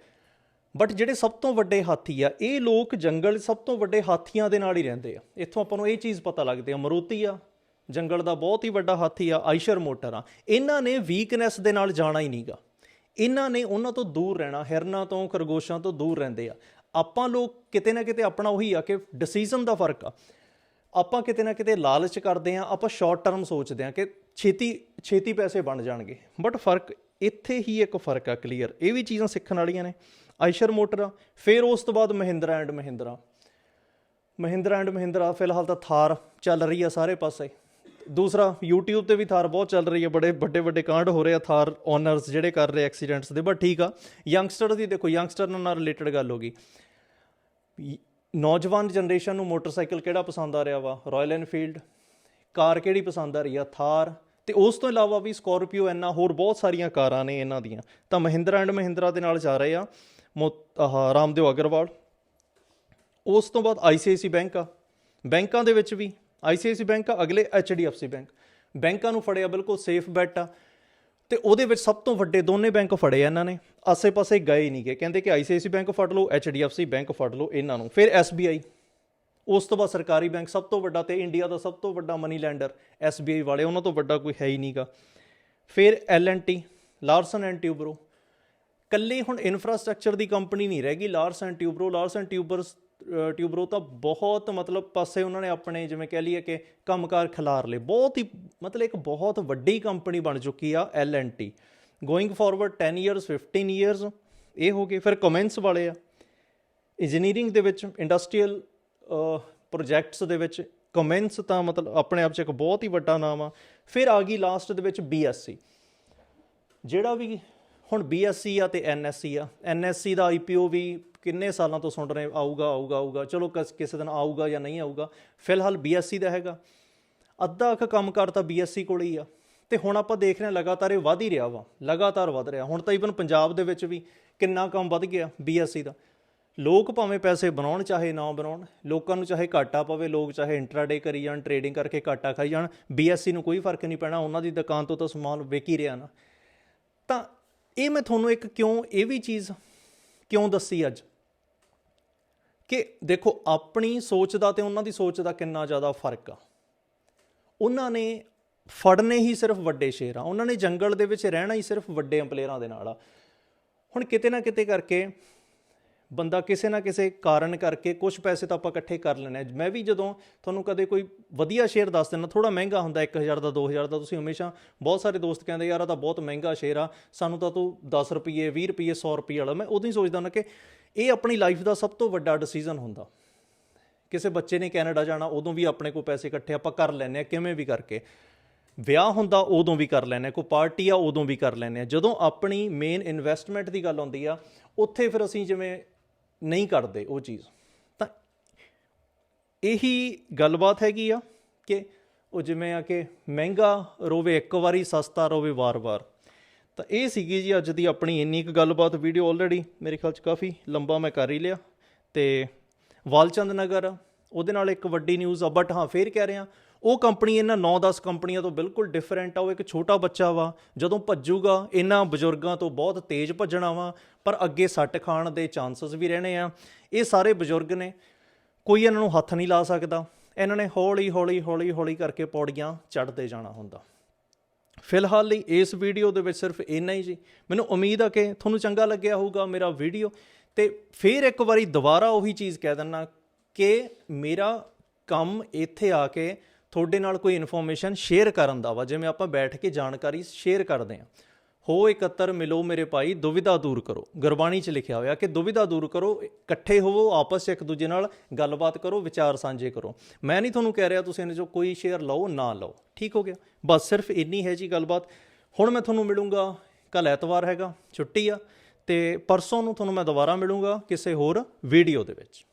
ਬਟ ਜਿਹੜੇ ਸਭ ਤੋਂ ਵੱਡੇ ਹਾਥੀ ਆ, ਇਹ ਲੋਕ ਜੰਗਲ ਸਭ ਤੋਂ ਵੱਡੇ ਹਾਥੀਆਂ ਦੇ ਨਾਲ ਹੀ ਰਹਿੰਦੇ ਆ। ਇੱਥੋਂ ਆਪਾਂ ਨੂੰ ਇਹ ਚੀਜ਼ ਪਤਾ ਲੱਗਦੀ ਆ ਮਰੂਤੀ ਆ, ਜੰਗਲ ਦਾ ਬਹੁਤ ਹੀ ਵੱਡਾ ਹਾਥੀ ਆ, ਆਇਸ਼ਰ ਮੋਟਰ ਆ। ਇਹਨਾਂ ਨੇ ਵੀਕਨੈਸ ਦੇ ਨਾਲ ਜਾਣਾ ਹੀ ਨਹੀਂਗਾ। ਇਹਨਾਂ ਨੇ ਉਹਨਾਂ ਤੋਂ ਦੂਰ ਰਹਿਣਾ, ਹਿਰਨਾਂ ਤੋਂ, ਖਰਗੋਸ਼ਾਂ ਤੋਂ ਦੂਰ ਰਹਿੰਦੇ ਆ। ਆਪਾਂ ਲੋਕ ਕਿਤੇ ਨਾ ਕਿਤੇ ਆਪਣਾ ਉਹੀ ਆ ਕਿ ਡਿਸੀਜਨ ਦਾ ਫ਼ਰਕ ਆ। ਆਪਾਂ ਕਿਤੇ ਨਾ ਕਿਤੇ ਲਾਲਚ ਕਰਦੇ ਆ ਆਪਾਂ ਸ਼ਾਰਟ ਟਰਮ ਸੋਚਦੇ ਆ ਕਿ ਛੇਤੀ ਛੇਤੀ ਪੈਸੇ ਬਣ ਜਾਣਗੇ। ਬਟ ਫ਼ਰਕ ਇੱਥੇ ਹੀ ਇੱਕ ਫ਼ਰਕ ਆ ਕਲੀਅਰ ਇਹ ਵੀ ਚੀਜ਼ਾਂ ਸਿੱਖਣ ਵਾਲੀਆਂ ਨੇ। ਆਇਸ਼ਰ ਮੋਟਰ ਆ, ਫਿਰ ਉਸ ਤੋਂ ਬਾਅਦ ਮਹਿੰਦਰਾ ਐਂਡ ਮਹਿੰਦਰਾ। ਮਹਿੰਦਰਾ ਐਂਡ ਮਹਿੰਦਰਾ, ਫਿਲਹਾਲ ਤਾਂ ਥਾਰ ਚੱਲ ਰਹੀ ਆ ਸਾਰੇ ਪਾਸੇ। ਦੂਸਰਾ, YouTube ਤੇ ਵੀ ਥਾਰ ਬਹੁਤ ਚੱਲ ਰਹੀ ਹੈ ਬੜੇ ਵੱਡੇ ਵੱਡੇ ਕਾਂਡ ਹੋ ਰਹੇ ਆ ਥਾਰ ਓਨਰਸ ਜਿਹੜੇ ਕਰ ਰਹੇ ਐਕਸੀਡੈਂਟਸ ਦੇ ਬਟ ਠੀਕ ਆ। ਯੰਗਸਟਰ ਦੀ ਦੇਖੋ ਯੰਗਸਟਰ ਨਾਲ ਰਿਲੇਟਡ ਗੱਲ ਹੋ ਗਈ। ਨੌਜਵਾਨ ਜਨਰੇਸ਼ਨ ਨੂੰ ਮੋਟਰਸਾਈਕਲ ਕਿਹੜਾ ਪਸੰਦ ਆ ਰਿਹਾ ਵਾ? ਰਾਇਲ ਐਨਫੀਲਡ ਕਾਰ ਕਿਹੜੀ ਪਸੰਦ ਆ ਰਹੀ ਆ? ਥਾਰ। ਤੇ ਉਸ ਤੋਂ ਇਲਾਵਾ ਵੀ ਸਕਾਰਪੀਓ ਐਨਾ ਹੋਰ ਬਹੁਤ ਸਾਰੀਆਂ ਕਾਰਾਂ ਨੇ ਇਹਨਾਂ ਦੀਆਂ। ਤਾਂ ਮਹਿੰਦਰਾ ਐਂਡ ਮਹਿੰਦਰਾ ਦੇ ਨਾਲ ਜਾ ਰਹੇ ਆ ਮੋ ਆਹ ਰਾਮਦੇਵ ਅਗਰਵਾਲ। ਉਸ ਤੋਂ ਬਾਅਦ ਆਈਸੀਆਈਸੀ ਬੈਂਕ ਆ। ਬੈਂਕਾਂ ਦੇ ਵਿੱਚ ਵੀ ਆਈਸੀਆਈਸੀ ਬੈਂਕ ਆ, ਅਗਲੇ ਐਚਡੀਐਫਸੀ ਬੈਂਕ। ਬੈਂਕਾਂ ਨੂੰ ਫੜਿਆ ਬਿਲਕੁਲ ਸੇਫ ਬੈਟ ਆ। ਤੇ ਉਹਦੇ ਵਿੱਚ ਸਭ ਤੋਂ ਵੱਡੇ ਦੋਨੇ ਬੈਂਕ ਫੜੇ ਇਹਨਾਂ ਨੇ। ਆਸੇ-ਪਾਸੇ ਗਏ ਹੀ ਨਹੀਂ ਗਏ ਕਹਿੰਦੇ ਕਿ ਆਈਸੀਆਈਸੀ ਬੈਂਕ ਫੜ ਲਓ ਐਚਡੀਐਫਸੀ ਬੈਂਕ ਫੜ ਲਓ ਇਹਨਾਂ ਨੂੰ। ਫਿਰ ਐਸਬੀਆਈ ਉਸ ਤੋਂ ਬਾਅਦ ਸਰਕਾਰੀ ਬੈਂਕ ਸਭ ਤੋਂ ਵੱਡਾ ਤੇ ਇੰਡੀਆ ਦਾ ਸਭ ਤੋਂ ਵੱਡਾ ਮਨੀ ਲੈਂਡਰ ਐਸਬੀਆਈ ਵਾਲੇ, ਉਹਨਾਂ ਤੋਂ ਵੱਡਾ ਕੋਈ ਹੈ ਹੀ ਨਹੀਂਗਾ। ਫਿਰ ਐਲਐਨਟੀ ਲਾਰਸਨ ਐਂਡ ਟਿਊਬਰੋ ਕੱਲੇ ਹੁਣ ਇਨਫਰਾਸਟ੍ਰਕਚਰ ਦੀ ਕੰਪਨੀ ਨਹੀਂ ਰਹਿ ਗਈ। Larsen and Toubro Larsen and Toubros Toubro ਤਾਂ ਬਹੁਤ ਮਤਲਬ ਪਾਸੇ ਉਹਨਾਂ ਨੇ ਆਪਣੇ ਜਿਵੇਂ ਕਹਿ ਲਈਏ ਕਿ ਕੰਮਕਾਰ ਖਿਲਾਰ ਲਏ। ਬਹੁਤ ਹੀ ਮਤਲਬ ਇੱਕ ਬਹੁਤ ਵੱਡੀ ਕੰਪਨੀ ਬਣ ਚੁੱਕੀ ਆ L and T going forward 10 years 15 years ਇਹ ਹੋ ਗਏ ਫਿਰ ਕਮੈਂਸ ਵਾਲੇ ਆ। ਇੰਜੀਨੀਅਰਿੰਗ ਦੇ ਵਿੱਚ ਇੰਡਸਟਰੀਅਲ ਪ੍ਰੋਜੈਕਟਸ ਦੇ ਵਿੱਚ ਕਮੈਂਸ ਤਾਂ ਮਤਲਬ ਆਪਣੇ ਆਪ 'ਚ ਇੱਕ ਬਹੁਤ ਹੀ ਵੱਡਾ ਨਾਮ ਆ। ਫਿਰ ਆ ਗਈ ਲਾਸਟ ਦੇ ਵਿੱਚ ਬੀਐਸਸੀ ਜਿਹੜਾ ਵੀ ਹੁਣ ਬੀਐਸਸੀ ਆ ਤੇ ਐਨਐਸਸੀ ਆ। ਐਨਐਸਸੀ ਦਾ ਆਈਪੀਓ ਵੀ ਕਿੰਨੇ ਸਾਲਾਂ ਤੋਂ ਸੁਣ ਰਹੇ, ਆਊਗਾ ਆਊਗਾ ਆਊਗਾ, ਚਲੋ ਕਸ- ਕਿਸੇ ਦਿਨ ਆਊਗਾ ਜਾਂ ਨਹੀਂ ਆਊਗਾ, ਫਿਲਹਾਲ ਬੀਐਸਸੀ ਦਾ ਹੈਗਾ। ਅੱਧਾ ਕੁ ਕੰਮ ਕਰ ਤਾਂ ਬੀਐਸਸੀ ਕੋਲ ਹੀ ਆ। ਤੇ ਹੁਣ ਆਪਾਂ ਦੇਖ ਰਹੇ ਹਾਂ ਲਗਾਤਾਰ ਇਹ ਵਧ ਹੀ ਰਿਹਾ ਵਾ, ਲਗਾਤਾਰ ਵਧ ਰਿਹਾ। ਹੁਣ ਤਾਂ ਈਵਨ ਪੰਜਾਬ ਦੇ ਵਿੱਚ ਵੀ ਕਿੰਨਾ ਕੰਮ ਵਧ ਗਿਆ ਬੀਐਸਸੀ ਦਾ। ਲੋਕ ਭਾਵੇਂ ਪੈਸੇ ਬਣਾਉਣ, ਚਾਹੇ ਨਾ ਬਣਾਉਣ, ਲੋਕਾਂ ਨੂੰ ਚਾਹੇ ਘਾਟਾ ਪਵੇ, ਲੋਕ ਚਾਹੇ ਇੰਟਰਾਡੇ ਕਰੀ ਜਾਣ ਟਰੇਡਿੰਗ ਕਰਕੇ ਘਾਟਾ ਖਾਈ ਜਾਣ ਬੀਐਸਸੀ ਨੂੰ ਕੋਈ ਫ਼ਰਕ ਨਹੀਂ ਪੈਣਾ, ਉਹਨਾਂ ਦੀ ਦੁਕਾਨ ਤੋਂ ਤਾਂ ਸਮਾਨ ਵਿਕ ਹੀ ਰਿਹਾ ਨਾ। ਤਾਂ ਇਹ ਮੈਂ ਤੁਹਾਨੂੰ ਇੱਕ ਕਿਉਂ ਇਹ ਵੀ ਚੀਜ਼ ਕਿਉਂ ਦੱਸੀ ਅੱਜ? ਕਿ ਦੇਖੋ, ਆਪਣੀ ਸੋਚ ਦਾ ਤੇ ਉਹਨਾਂ ਦੀ ਸੋਚ ਦਾ ਕਿੰਨਾ ਜ਼ਿਆਦਾ ਫ਼ਰਕ ਆ। ਉਹਨਾਂ ਨੇ ਫੜਨੇ ਹੀ ਸਿਰਫ ਵੱਡੇ ਸ਼ੇਰ ਆ। ਉਹਨਾਂ ਨੇ ਜੰਗਲ ਦੇ ਵਿੱਚ ਰਹਿਣਾ ਹੀ ਸਿਰਫ ਵੱਡੇ ਪਲੇਅਰਾਂ ਦੇ ਨਾਲ ਆ। ਹੁਣ ਕਿਤੇ ਨਾ ਕਿਤੇ ਕਰਕੇ ਬੰਦਾ ਕਿਸੇ ਨਾ ਕਿਸੇ ਕਾਰਨ ਕਰਕੇ ਕੁਝ ਪੈਸੇ ਤਾਂ ਆਪਾਂ ਇਕੱਠੇ ਕਰ ਲੈਣੇ ਆ ਮੈਂ ਵੀ ਜਦੋਂ ਤੁਹਾਨੂੰ ਕਦੇ ਕੋਈ ਵਧੀਆ ਸ਼ੇਅਰ ਦੱਸ ਦਿੰਦਾ ਥੋੜਾ ਮਹਿੰਗਾ ਹੁੰਦਾ 1000 ਦਾ 2000 ਦਾ, ਤੁਸੀਂ ਹਮੇਸ਼ਾ ਬਹੁਤ ਸਾਰੇ ਦੋਸਤ ਕਹਿੰਦੇ, ਯਾਰ ਇਹ ਤਾਂ ਬਹੁਤ ਮਹਿੰਗਾ ਸ਼ੇਅਰ ਆ, ਸਾਨੂੰ ਤਾਂ ਤੂੰ 10 ਰੁਪਏ 20 ਰੁਪਏ 100 ਰੁਪਏ ਵਾਲਾ। ਮੈਂ ਉਦੋਂ ਹੀ ਸੋਚਦਾ ਹੁੰਦਾ ਕਿ ਇਹ ਆਪਣੀ ਲਾਈਫ ਦਾ ਸਭ ਤੋਂ ਵੱਡਾ ਡਿਸੀਜਨ ਹੁੰਦਾ। ਕਿਸੇ ਬੱਚੇ ਨੇ ਕੈਨੇਡਾ ਜਾਣਾ, ਉਦੋਂ ਵੀ ਆਪਣੇ ਕੋਲ ਪੈਸੇ ਇਕੱਠੇ ਆਪਾਂ ਕਰ ਲੈਨੇ ਆ ਕਿਵੇਂ ਵੀ ਕਰਕੇ। ਵਿਆਹ ਹੁੰਦਾ, ਉਦੋਂ ਵੀ ਕਰ ਲੈਨੇ ਆ ਕੋਈ ਪਾਰਟੀ ਆ, ਉਦੋਂ ਵੀ ਕਰ ਲੈਨੇ ਆ ਜਦੋਂ ਆਪਣੀ ਮੇਨ ਇਨਵੈਸਟਮੈਂਟ ਦੀ ਗੱਲ ਆਉਂਦੀ ਆ, ਉੱਥੇ ਫਿਰ ਅਸੀਂ ਜਿਵੇਂ ਨਹੀਂ ਕਰਦੇ ਉਹ ਚੀਜ਼। ਤਾਂ ਇਹੀ ਗੱਲਬਾਤ ਹੈਗੀ ਆ ਕਿ ਉਹ ਜਿਵੇਂ ਆ ਕਿ ਮਹਿੰਗਾ ਰੋਵੇ, ਇੱਕ ਵਾਰੀ ਸਸਤਾ ਰੋਵੇ ਵਾਰ-ਵਾਰ। ਤਾਂ ਇਹ ਸੀਗੀ ਜੀ ਅੱਜ ਦੀ ਆਪਣੀ ਇੰਨੀ ਕੁ ਗੱਲਬਾਤ। ਵੀਡੀਓ ਆਲਰੇਡੀ ਮੇਰੇ ਖਿਆਲ ਚ ਕਾਫੀ ਲੰਬਾ ਮੈਂ ਕਰ ਹੀ ਲਿਆ। ਤੇ ਵਾਲਚੰਦ ਨਗਰ, ਉਹਦੇ ਨਾਲ ਇੱਕ ਵੱਡੀ ਨਿਊਜ਼ ਆ ਬਟ ਹਾਂ, ਫੇਰ ਕਹਿ ਰਿਹਾ ਉਹ ਕੰਪਨੀ ਇਹਨਾਂ 9-10 ਕੰਪਨੀਆਂ ਤੋਂ ਬਿਲਕੁਲ ਡਿਫਰੈਂਟ ਆ, ਉਹ ਇੱਕ ਛੋਟਾ ਬੱਚਾ ਵਾ, ਜਦੋਂ ਭੱਜੂਗਾ, ਇਹਨਾਂ ਬਜ਼ੁਰਗਾਂ ਤੋਂ ਬਹੁਤ ਤੇਜ਼ ਭੱਜਣਾ ਵਾ, ਪਰ ਅੱਗੇ ਸੱਟ ਖਾਣ ਦੇ ਚਾਂਸਸ ਵੀ ਰਹਿਣੇ ਆ। ਇਹ ਸਾਰੇ ਬਜ਼ੁਰਗ ਨੇ, ਕੋਈ ਇਹਨਾਂ ਨੂੰ ਹੱਥ ਨਹੀਂ ਲਾ ਸਕਦਾ। ਇਹਨਾਂ ਨੇ ਹੌਲੀ ਹੌਲੀ ਹੌਲੀ ਹੌਲੀ ਕਰਕੇ ਪੌੜੀਆਂ ਚੜ੍ਹਦੇ ਜਾਣਾ ਹੁੰਦਾ। ਫਿਲਹਾਲ ਲਈ ਇਸ ਵੀਡੀਓ ਦੇ ਵਿੱਚ ਸਿਰਫ ਇੰਨਾ ਹੀ ਜੀ। ਮੈਨੂੰ ਉਮੀਦ ਆ ਕਿ ਤੁਹਾਨੂੰ ਚੰਗਾ ਲੱਗਿਆ ਹੋਊਗਾ ਮੇਰਾ ਵੀਡੀਓ ਤੇ ਫਿਰ ਇੱਕ ਵਾਰੀ ਦੁਬਾਰਾ ਉਹੀ ਚੀਜ਼ ਕਹਿ ਦਿੰਨਾ ਕਿ ਮੇਰਾ ਕੰਮ ਇੱਥੇ ਆ ਕੇ ਤੁਹਾਡੇ ਨਾਲ ਕੋਈ ਇਨਫੋਰਮੇਸ਼ਨ ਸ਼ੇਅਰ ਕਰਨ ਦਾ ਵਾ, ਜਿਵੇਂ ਆਪਾਂ ਬੈਠ ਕੇ ਜਾਣਕਾਰੀ ਸ਼ੇਅਰ ਕਰਦੇ ਹਾਂ। ਹੋ ਇਕੱਤਰ, ਮਿਲੋ ਮੇਰੇ ਭਾਈ ਦੁਵਿਧਾ ਦੂਰ ਕਰੋ। ਗੁਰਬਾਣੀ 'ਚ ਲਿਖਿਆ ਹੋਇਆ ਕਿ ਦੁਵਿਧਾ ਦੂਰ ਕਰੋ, ਇਕੱਠੇ ਹੋਵੋ, ਆਪਸ 'ਚ ਇੱਕ ਦੂਜੇ ਨਾਲ ਗੱਲਬਾਤ ਕਰੋ, ਵਿਚਾਰ ਸਾਂਝੇ ਕਰੋ। ਮੈਂ ਨਹੀਂ ਤੁਹਾਨੂੰ ਕਹਿ ਰਿਹਾ ਤੁਸੀਂ ਇਹਨੇ ਜੋ ਕੋਈ ਸ਼ੇਅਰ ਲਓ, ਨਾ ਲਓ। ਠੀਕ ਹੋ ਗਿਆ? ਬਸ ਸਿਰਫ ਇੰਨੀ ਹੈ ਜੀ ਗੱਲਬਾਤ। ਹੁਣ ਮੈਂ ਤੁਹਾਨੂੰ ਮਿਲੂੰਗਾ, ਕੱਲ ਐਤਵਾਰ ਹੈਗਾ, ਛੁੱਟੀ ਆ, ਤੇ ਪਰਸੋਂ ਨੂੰ ਤੁਹਾਨੂੰ ਮੈਂ ਦੁਬਾਰਾ ਮਿਲੂੰਗਾ ਕਿਸੇ ਹੋਰ ਵੀਡੀਓ ਦੇ ਵਿੱਚ।